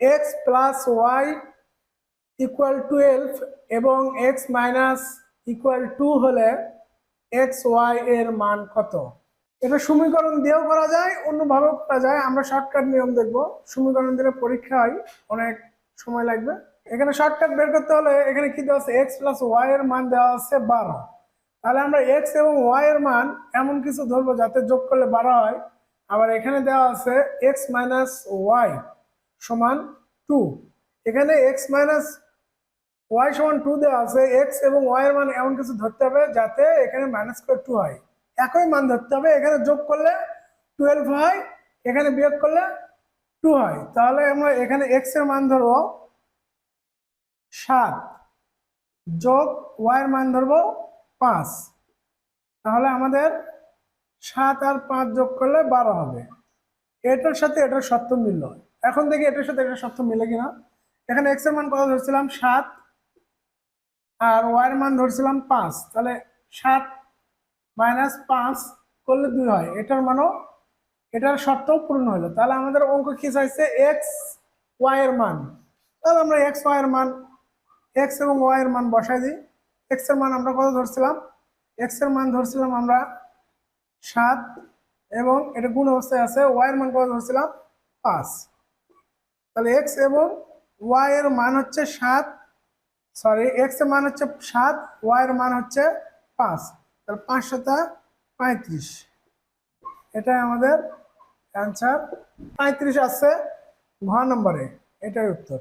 X plus Y equal twelve এবং x minus equal two হলে x Y এর মান কত? এটা সমীকরণ দিয়েও করা যায়, অন্যভাবেও করা যায়। আমরা শর্টকাট নিয়ম দেখব। সমীকরণ দিলে পরীক্ষা হয়, অনেক সময় লাগবে। এখানে শর্টকাট বের করতে হলে এখানে কি দেওয়া আছে? এক্স প্লাস ওয়াই এর মান দেওয়া আছে বারো। তাহলে আমরা এক্স এবং ওয়াই এর মান এমন কিছু ধরবো যাতে যোগ করলে বারো হয়। আবার এখানে দেওয়া আছে এক্স মাইনাস ওয়াই সমান টু এখানে এক্স মাইনাস ওয়াই সমান টু দেওয়া আছে। এক্স এবং ওয়াই এর মান এমন কিছু ধরতে হবে যাতে এখানে মাইনাস করে টু হয়। একই মান ধরতে হবে। এখানে যোগ করলে টুয়েলভ হয়। এখানে বিয়োগ করলে টু হয়। তাহলে আমরা এখানে এক্সের মান ধরবো সাত। যোগ ওয়াই এর মান ধরবো পাঁচ। তাহলে আমাদের সাত আর পাঁচ যোগ করলে বারো হবে। এটার সাথে এটার সত্য মিলল। এখন দেখি এটার সাথে এটার সত্য মিলে কিনা। এখানে এক্সের মান কত ধরছিলাম? সাত। আর ওয়াই এর মান ধরছিলাম পাঁচ। তাহলে সাত মাইনাস পাঁচ করলে দুই হয়। এটার মানও এটার শর্তও পূর্ণ হলো তাহলে আমাদের অঙ্ক কি চাইছে? এক্স ওয়াই এর মান। তাহলে আমরা এক্স ওয়াই এর মান এক্স এবং ওয়াই এর মান বসাই দিই। এক্সের মান আমরা কত ধরছিলাম? এক্সের মান ধরছিলাম আমরা সাত। এবং এটা গুণ অবস্থায় আছে ওয়াই এর মান কত ধরছিলাম? পাঁচ। তাহলে এক্স এবং ওয়াই এর মান হচ্ছে সাত। সরি এক্সের মান হচ্ছে সাত ওয়াই এর মান হচ্ছে পাঁচ। তাহলে পাঁচ সাতা পঁয়ত্রিশ। এটাই আমাদের অ্যান্সার পঁয়ত্রিশ আছে ঘ নম্বরে, এটাই উত্তর।